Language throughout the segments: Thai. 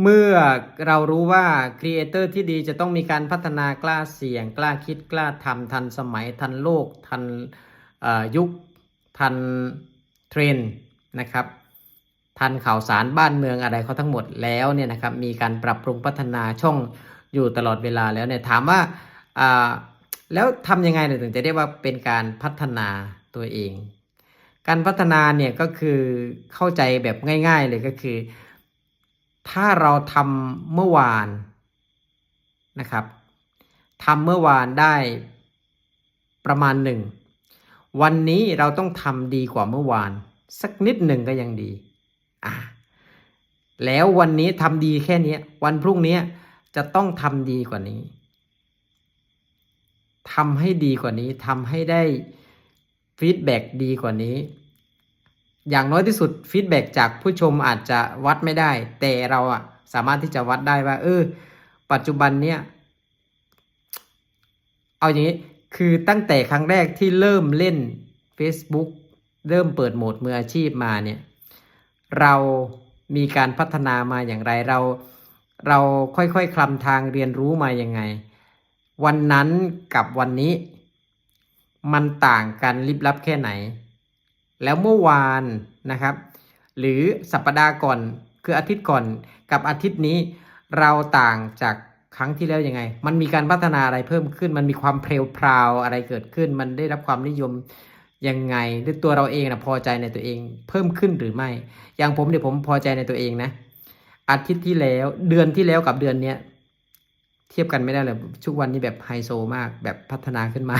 เมื่อเรารู้ว่าครีเอเตอร์ที่ดีจะต้องมีการพัฒนากล้าเสี่ยง กล้าคิดกล้าทำทันสมัยทันโลก ทันยุค ทันเทรนนะครับ ทันข่าวสารบ้านเมืองอะไรเขาทั้งหมดแล้วเนี่ยนะครับมีการปรับปรุงพัฒนาช่องอยู่ตลอดเวลาแล้วเนี่ยถามว่าแล้วทำยังไงถึงจะเรียกว่าเป็นการพัฒนาตัวเอง การพัฒนาเนี่ยก็คือเข้าใจแบบง่าย ๆ เลยก็คือ ถ้าเราทำเมื่อวานนะครับทำเมื่อวานได้ประมาณหนึ่งวันนี้เราต้องทำดีกว่าเมื่อวาน สักนิดหนึ่งก็ยังดีอะแล้ววันนี้ทำดีแค่เนี้ยวันพรุ่งนี้จะต้องทำดีกว่านี้ทำให้ดีกว่านี้ทำให้ได้ฟีดแบ็กดีกว่านี้ อย่างน้อยที่สุดฟีดแบ็จากผู้ชมอาจจะวัดไม่ได้ แต่เราอะสามารถที่จะวัดได้ว่า เออ ปัจจุบันเนี้ยเอาอย่างนี้คือตั้งแต่ครั้งแรกที่เริ่มเล่น Facebook เริ่มเปิดโหมดมืออาชีพมาเนี่ย เรามีการพัฒนามาอย่างไรเรา เราค่อยๆคลำทางเรียนรู้มาอยังไง วันนั้นกับวันนี้ มันต่างกันลิบลับแค่ไหน แล้วเมื่อวานนะครับ หรือสัปดาห์ก่อนคืออาทิตย์ก่อนกับอาทิตย์นี้ เราต่างจากครั้งที่แล้วยังไง มันมีการพัฒนาอะไรเพิ่มขึ้น มันมีความเพลวพราวอะไรเกิดขึ้น มันได้รับความนิยมยังไงหรือตัวเราเองนะพอใจในตัวเองเพิ่มขึ้นหรือไม่ อย่างผมเดี๋ยวผมพอใจในตัวเองนะ อาทิตย์ที่แล้วเดือนที่แล้วกับเดือนเนี้ยเทียบกันไม่ได้เลยทุกวันนี้แบบไฮโซมากแบบพัฒนาขึ้นมา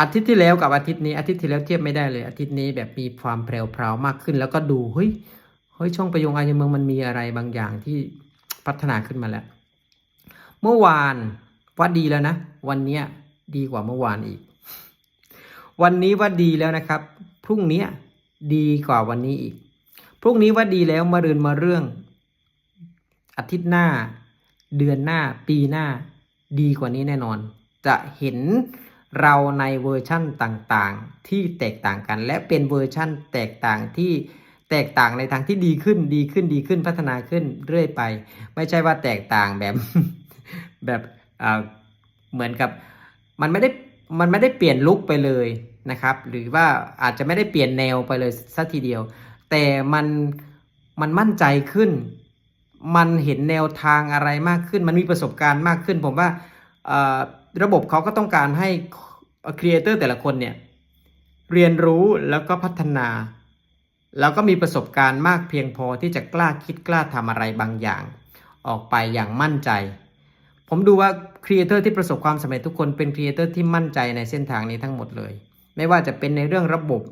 อาทิตย์ที่แล้วกับอาทิตย์นี้อาทิตย์ที่แล้วเทียบไม่ได้เลย อาทิตย์นี้แบบมีความแพรวๆมากขึ้น แล้วก็ดูเฮ้ยเฮ้ยช่องประยงอาญเมืองมันมีอะไรบางอย่างที่พัฒนาขึ้นมาแล้ว เมื่อวานว่าดีแล้วนะ วันเนี้ยดีกว่าเมื่อวานอีก วันนี้ว่าดีแล้วนะครับ พรุ่งนี้ดีกว่าวันนี้อีก พรุ่งนี้ว่าดีแล้วมารืนมาเรื่อง อาทิตย์หน้า เดือนหน้า ปีหน้า ดีกว่านี้แน่นอน จะเห็น เราในเวอร์ชั่นต่างๆ ที่แตกต่างกัน และเป็นเวอร์ชั่นแตกต่างที่แตกต่างในทางที่ดีขึ้นดีขึ้นดีขึ้นพัฒนาขึ้นเรื่อยไป ไม่ใช่ว่าแตกต่างแบบแบบอ่าเหมือนกับมันไม่ได้มันไม่ได้เปลี่ยนลุคไปเลยนะครับ หรือว่าอาจจะไม่ได้เปลี่ยนแนวไปเลยสัทีเดียว แต่มันมันมั่นใจขึ้น มันเห็นแนวทางอะไรมากขึ้น มันมีประสบการณ์มากขึ้น ผมว่าอ่อ ระบบเขาก็ต้องการให้ครีเอเตอร์แต่ละคนเนี่ยเรียนรู้แล้วก็พัฒนา แล้วก็มีประสบการณ์มากเพียงพอที่จะกล้าคิดกล้าทำอะไรบางอย่าง ออกไปอย่างมั่นใจ ผมดูว่าครีเอเตอร์ที่ประสบความสำเร็จทุกคนเป็นครีเอเตอร์ที่มั่นใจในเส้นทางนี้ทั้งหมดเลย ไม่ว่าจะเป็นในเรื่องระบบ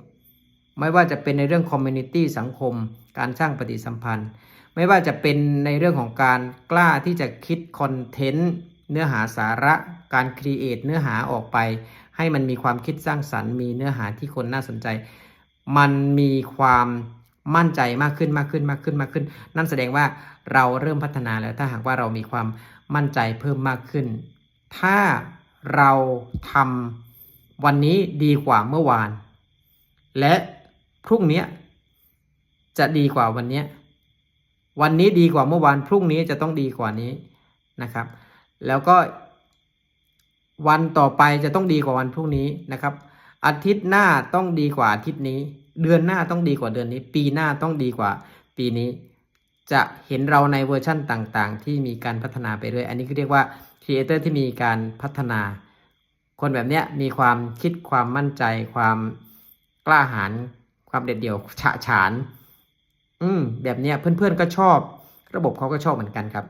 ไม่ว่าจะเป็นในเรื่องคอมมูนิตี้สังคม การสร้างปฏิสัมพันธ์ ไม่ว่าจะเป็นในเรื่องของการกล้าที่จะคิดคอนเทนต์ เนื้อหาสาระการครีเอทเนื้อหาออกไป ให้มันมีความคิดสร้างสรรค์ มีเนื้อหาที่คนน่าสนใจ มันมีความมั่นใจมากขึ้นมากขึ้นมากขึ้นมากขึ้น นั่นแสดงว่าเราเริ่มพัฒนาแล้วถ้าหากว่าเรามีความมั่นใจเพิ่มมากขึ้น ถ้าเราทำวันนี้ดีกว่าเมื่อวาน และพรุ่งนี้จะดีกว่าวันนี้ วันนี้ดีกว่าเมื่อวาน พรุ่งนี้จะต้องดีกว่านี้นะครับ แล้วก็วันต่อไปจะต้องดีกว่าวันพรุ่งนี้นะครับ อาทิตย์หน้าต้องดีกว่าอาทิตย์นี้ เดือนหน้าต้องดีกว่าเดือนนี้ ปีหน้าต้องดีกว่าปีนี้ จะเห็นเราในเวอร์ชั่นต่างๆ ที่มีการพัฒนาไปเรื่อยอันนี้ก็เรียกว่าครีเอเตอร์ที่มีการพัฒนา คนแบบเนี้ยมีความคิดความมั่นใจ ความกล้าหาญความเด็ดเดี่ยวฉะฉาน อืมแบบเนี้ยเพื่อนๆก็ชอบ ระบบเขาก็ชอบเหมือนกันครับ